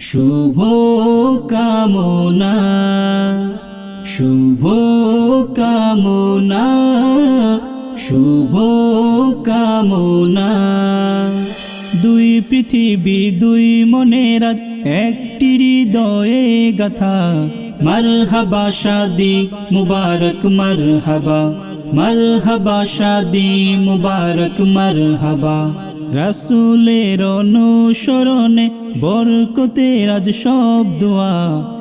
শুভ কামনা শুভ কামনা শুভ কামনা। দুই পৃথিবী, দুই মনের আজ, একটি হৃদয়ে গাথা। মারহাবা, শাদি মুবারক, মারহাবা। মারহাবা, শাদি মুবারক, মারহাবা। রাসুলের অনুসরণে বরকতের আজ সব দোয়া।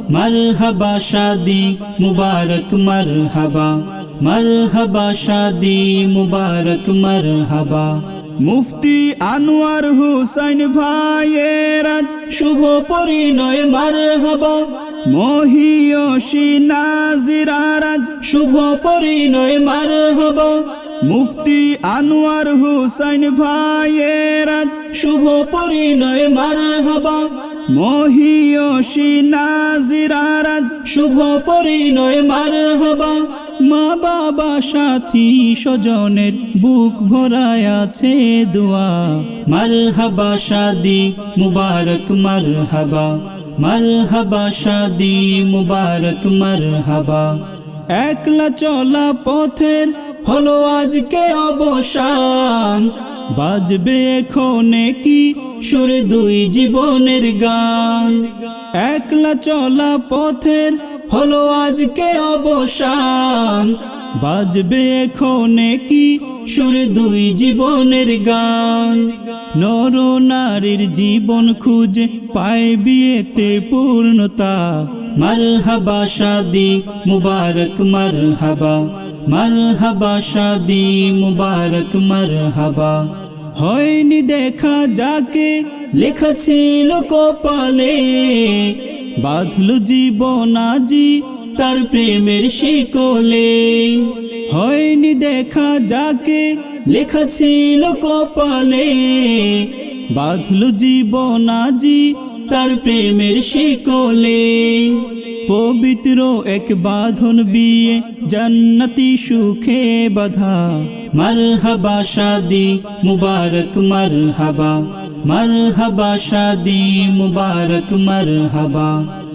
মারহাবা শাদি মুবারক, মারহাবা। মারহাবা শাদি মুবারক, মারহাবা। মুফতি আনোয়ার হুসাইন ভাইয়ের আজ শুভ পরিণয়, মারহাবা। মহিয়সী নাজিরার আজ শুভ পরিণয়, মারহাবা। মুফতি আনোয়ার হুসাইন ভাইয়ের আজ শুভ পরিণয়, মারহাবা। মহিয়সী নাজিরার আজ শুভ পরিণয়, মারহাবা। মা বাবা, সাথী স্বজনের বুক ভরায় আছে দোয়া। মারহাবা শাদি মুবারক, মারহাবা। মারহাবা শাদি মুবারক, মারহাবা। একলা চলা পথের হলো আজকে অবসান। বাজবে এখনে কি? সুর দুই জীবনের গান। একলা চলা পথের হলো আজকে অবসান। বাজবে এখনে কি? সুর দুই জীবনের গান। নর নারীর জীবন খুঁজে পায় বিয়েতে পূর্ণতা। মারহাবা, শাদি, মুবারক, মারহাবা। মারহাবা, শাদি মুবারক, মারহাবা। হয়নি দেখা যাকে লেখা ছিল কপালে বাঁধল জীবন আজি তার প্রেমের শিকলে। হয়নি দেখা যাকে লেখা ছিল কপালে বাঁধল জীবন আজি তার প্রেমের শিকলে। পবিত্র এক বাঁধন বিয়ে, জান্নাতি সুখে বাধা। মারহাবা শাদি মুবারক, মারহাবা। মারহাবা শাদি মুবারক, মারহাবা।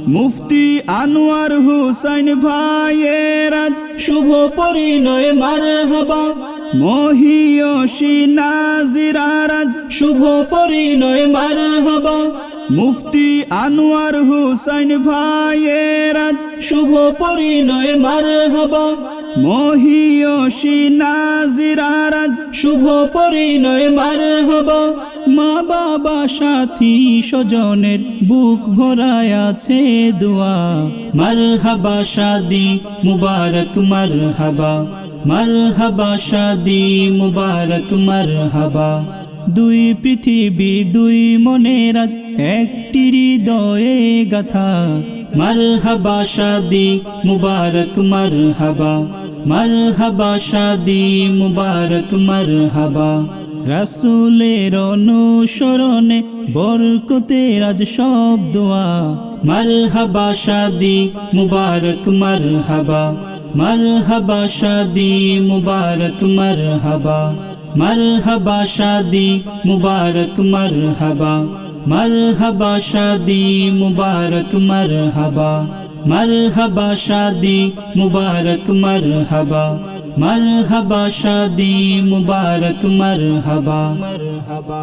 মুফতি আনোয়ার হুসাইন ভাইয়ের আজ শুভ পরিণয়, মারহাবা। মহিয়সী নাজিরার আজ শুভ পরিণয়, মারহাবা। মুফতি আনোয়ার হুসাইন ভাইয়ের আজ শুভ পরিণয়, মারহাবা। মহিয়সী নাজিরার আজ শুভ পরিণয়, মারহাবা। মা বাবা সাথী স্বজনের বুক ভরায় আছে দোয়া। মারহাবা শাদি মুবারক, মারহাবা। মারহাবা শাদি মুবারক, মারহাবা। দুই পৃথিবী, দুই মনের আজ, একটি হৃদয়ে গাথা। মারহাবা শাদি মুবারক, মারহাবা। মারহাবা শাদি মুবারক, মারহাবা। রাসুলের অনুসরণে বরকতের আজ সব দোয়া। মারহাবা শাদি মুবারক, মারহাবা। মারহাবা শাদি মুবারক, মারহাবা। মারহাবা শাদি মুবারক মারহাবা মারহাবা শাদি মুবারক মারহাবা মারহাবা শাদি মুবারক মারহাবা মারহাবা শাদি মুবারক মারহাবা মারহাবা